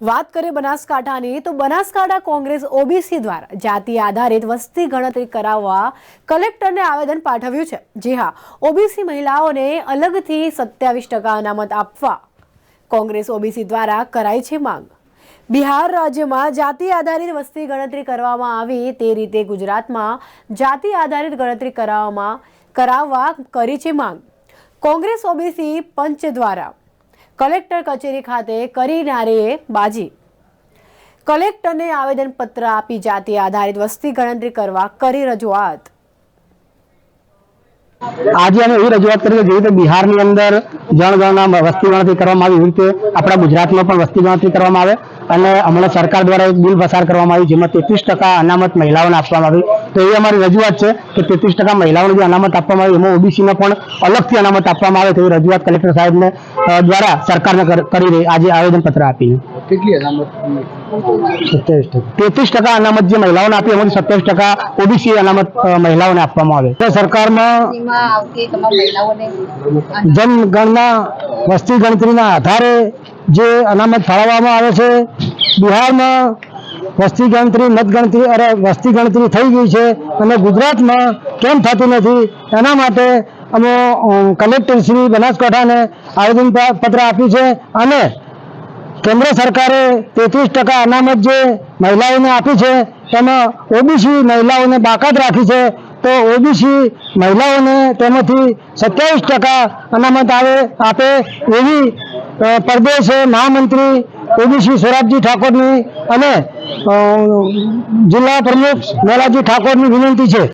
વાત કરીએ બનાસકાંઠાની, તો બનાસકાંઠા કોંગ્રેસ ઓબીસી દ્વારા જાતિ આધારિત વસ્તી ગણતરી કરાવવા કલેક્ટરને આવેદન પાઠવ્યું છે. જી હા, ઓબીસી મહિલાઓને અલગથી સત્યાવીસ ટકા અનામત આપવા કોંગ્રેસ ઓબીસી દ્વારા કરાઈ છે માંગ. બિહાર રાજ્યમાં જાતિ આધારિત વસ્તી ગણતરી કરવામાં આવી તે રીતે ગુજરાતમાં જાતિ આધારિત ગણતરી કરાવવામાં કરાવવા કરી છે માંગ. કોંગ્રેસ ઓબીસી પંચ દ્વારા કલેક્ટર કચેરી ખાતે કરી નારીએ બાજી. કલેક્ટરને આવેદનપત્ર આપી જાતિ આધારિત વસ્તી ગણતરી કરવા કરી રજૂઆત. આજે અમે એવી રજૂઆત કરી કે જેવી રીતે બિહારની અંદર જનગણના વસ્તી ગણતરી કરવામાં આવી, એવી રીતે આપણા ગુજરાતમાં પણ વસ્તી ગણતરી કરવામાં આવે અને હમણાં સરકાર દ્વારા એક બિલ પસાર કરવામાં આવ્યું, જેમાં તેત્રીસ ટકા અનામત મહિલાઓને આપવામાં આવી. તો એ અમારી રજૂઆત છે કે તેત્રીસ ટકા મહિલાઓને જે અનામત આપવામાં આવી એમાં ઓબીસીને પણ અલગથી અનામત આપવામાં આવે તેવી રજૂઆત કલેક્ટર સાહેબને દ્વારા સરકારને કરી રહી આજે આવેદનપત્ર આપીને. કેટલી અનામત તેત્રીસ ટકા અનામત જે મહિલાઓને આપી એમાંથી સત્યાવીસ ટકા ઓબીસી અનામત મહિલાઓને આપવામાં આવે. તો સરકારમાં માં આવતી તમામ મહિલાઓને જનગણના વસ્તી ગણતરીના આધારે જે અનામત ફાળવવામાં આવે છે બિહારમાં વસ્તી ગણતરી મતગણતરી, અરે વસ્તી ગણતરી થઈ ગઈ છે. અને ગુજરાતમાં કેમ થતી નથી? એના માટે અમે કલેક્ટર શ્રી બનાસકાંઠાને આવેદન પત્ર આપ્યું છે. અને કેન્દ્ર સરકારે તેત્રીસ ટકા અનામત જે મહિલાઓને આપી છે, તેમાં ઓબીસી મહિલાઓને બાકાત રાખી છે. તો ઓબીસી મહિલાઓને તેમાંથી સત્યાવીસ ટકા અનામત આવે, આપે એવી પ્રદેશ મહામંત્રી ઓબીસી સોરાબજી ઠાકોરની અને જિલ્લા પ્રમુખ મેલાજી ઠાકોરની વિનંતી છે.